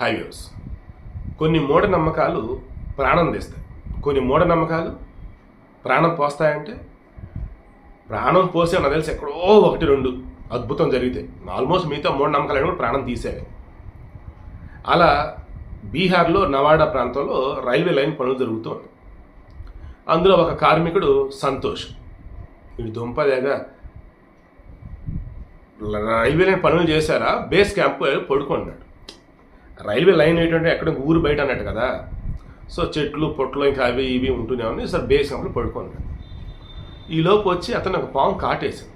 Highways కొన్ని మూఢనమ్మకాలు ప్రాణం తీస్తాయి. కొన్ని మూఢనమ్మకాలు ప్రాణం పోస్తాయంటే ప్రాణం పోసే నాకు తెలిసి ఎక్కడో ఒకటి రెండు అద్భుతం జరిగితే ఆల్మోస్ట్ మిగతా మూఢనమ్మకాలు కూడా ప్రాణం తీసేవి. అలా బీహార్లో నవాడా ప్రాంతంలో రైల్వే లైన్ పనులు జరుగుతుంది అందులో ఒక కార్మికుడు సంతోష్. వీడు దుంపదేగా రైల్వే లైన్ పనులు చేశారా? బేస్ క్యాంప్ పడుకున్నాడు. రైల్వే లైన్ ఏంటంటే ఎక్కడ ఊరు బయట అన్నట్టు కదా. సో చెట్లు పొట్లు ఇంకా అవి ఇవి ఉంటూనే ఉన్నాయి. సార్ బేస్ క్యాంప్లో పడుకున్నాడు ఈ లోపు వచ్చి అతను ఒక పాము కాటేసింది.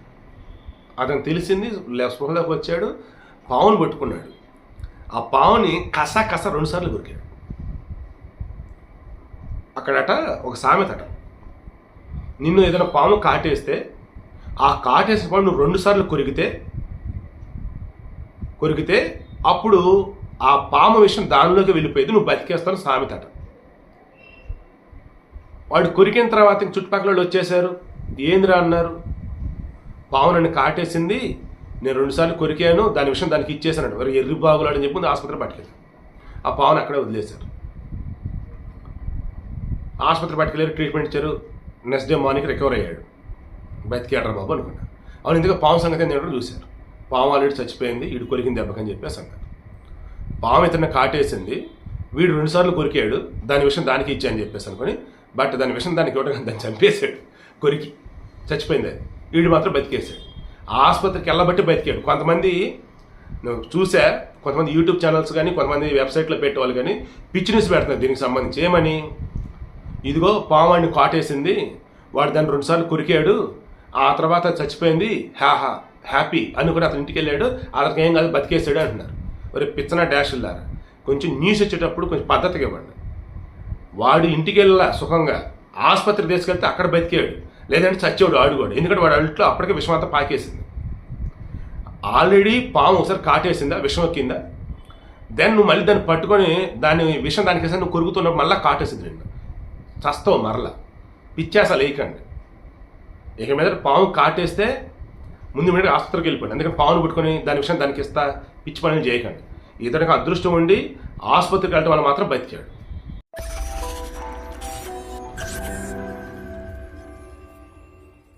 అతను తెలిసింది స్పృహలోకి వచ్చాడు పావును పట్టుకున్నాడు. ఆ పావుని కస కస రెండుసార్లు కొరికాడు. అక్కడట ఒక సామెత అట. నిన్ను ఏదైనా పాము కాటేస్తే ఆ కాటేసిన పాము నువ్వు రెండుసార్లు కొరికితే కొరికితే అప్పుడు ఆ పాము విషయం దానిలోకి వెళ్ళిపోయేది నువ్వు బతికేస్తాను సామెతట. వాడు కొరికిన తర్వాత ఇంక చుట్టుపక్కల వాళ్ళు వచ్చేశారు. ఏందిరా అన్నారు? పాము నన్ను కాటేసింది. నేను రెండుసార్లు కొరికాను. దాని విషయం దానికి ఇచ్చేసాను మరి ఎర్రి బాగులాడని చెప్పి ఆసుపత్రి పట్టుకెళ్ళాను. ఆ పావును అక్కడే వదిలేశారు. ఆసుపత్రి పట్టుకెళ్ళారు ట్రీట్మెంట్ ఇచ్చారు. నెక్స్ట్ డే మార్నింగ్ రికవర్ అయ్యాడు. బతికేడరా బాబు అనుకున్నాను అవును ఇందుకు పాము సంగతి నేను కూడా చూశారు. పాము ఆల్రెడీ చచ్చిపోయింది. ఇడు కొరికింది దెబ్బకని చెప్పేసి అన్నారు పాము ఇతన్ని కాటేసింది. వీడు రెండుసార్లు కొరికాడు. దాని విషయం దానికి ఇచ్చా అని చెప్పేసి అనుకుని బట్ దాని విషయం దానికి ఇవ్వడం దాన్ని చంపేశాడు. కొరికి. చచ్చిపోయింది అది. వీడు మాత్రం బతికేశాడు. ఆసుపత్రికి వెళ్ళబట్టి బతికాడు. కొంతమంది నువ్వు చూసా? కొంతమంది యూట్యూబ్ ఛానల్స్ కానీ కొంతమంది వెబ్సైట్లో పెట్టేవాళ్ళు కానీ పిచ్చి న్యూస్ పెడుతున్నారు దీనికి సంబంధించి. ఏమని? ఇదిగో పావాడిని కాటేసింది. వాడు దాన్ని రెండుసార్లు కొరికాడు. ఆ తర్వాత చచ్చిపోయింది. హ్యాహా హ్యాపీ అనుకుని అతని ఇంటికి వెళ్ళాడు. అతనికి ఏం కాదు బతికేసాడు అంటున్నారు. మరి పిచ్చన డాష్ వెళ్ళారు కొంచెం న్యూస్ వచ్చేటప్పుడు కొంచెం పద్ధతిగా ఇవ్వండి. వాడు ఇంటికి వెళ్ళా సుఖంగా. ఆసుపత్రి తీసుకెళ్తే అక్కడ బతికేవాడు. లేదంటే చచ్చేవాడు ఆడుకోడు. ఎందుకంటే వాడు అల్ట్లో అప్పటికే విషం అంతా పాకేసింది. ఆల్రెడీ పాము ఒకసారి కాటేసిందా విషం ఎక్కిందా? దెన్ నువ్వు మళ్ళీ దాన్ని పట్టుకొని దాని విషం దానికి వేసి నువ్వు కొరుకుతున్నప్పుడు మళ్ళీ కాటేసింది నిన్ను చస్తావు మరలా. పిచ్చేసా లేకండి ఇక మీద పాము కాటేస్తే ముందు మీద ఆసుపత్రికి వెళ్ళిపోండి. ఎందుకంటే పావును పట్టుకొని దాని విషయం దానికి ఇస్తా పిచ్చి పనులు చేయకండి. ఇతనికి అదృష్టం ఉండి ఆసుపత్రికి వెళ్ళడం వల్ల మాత్రం బతికాడు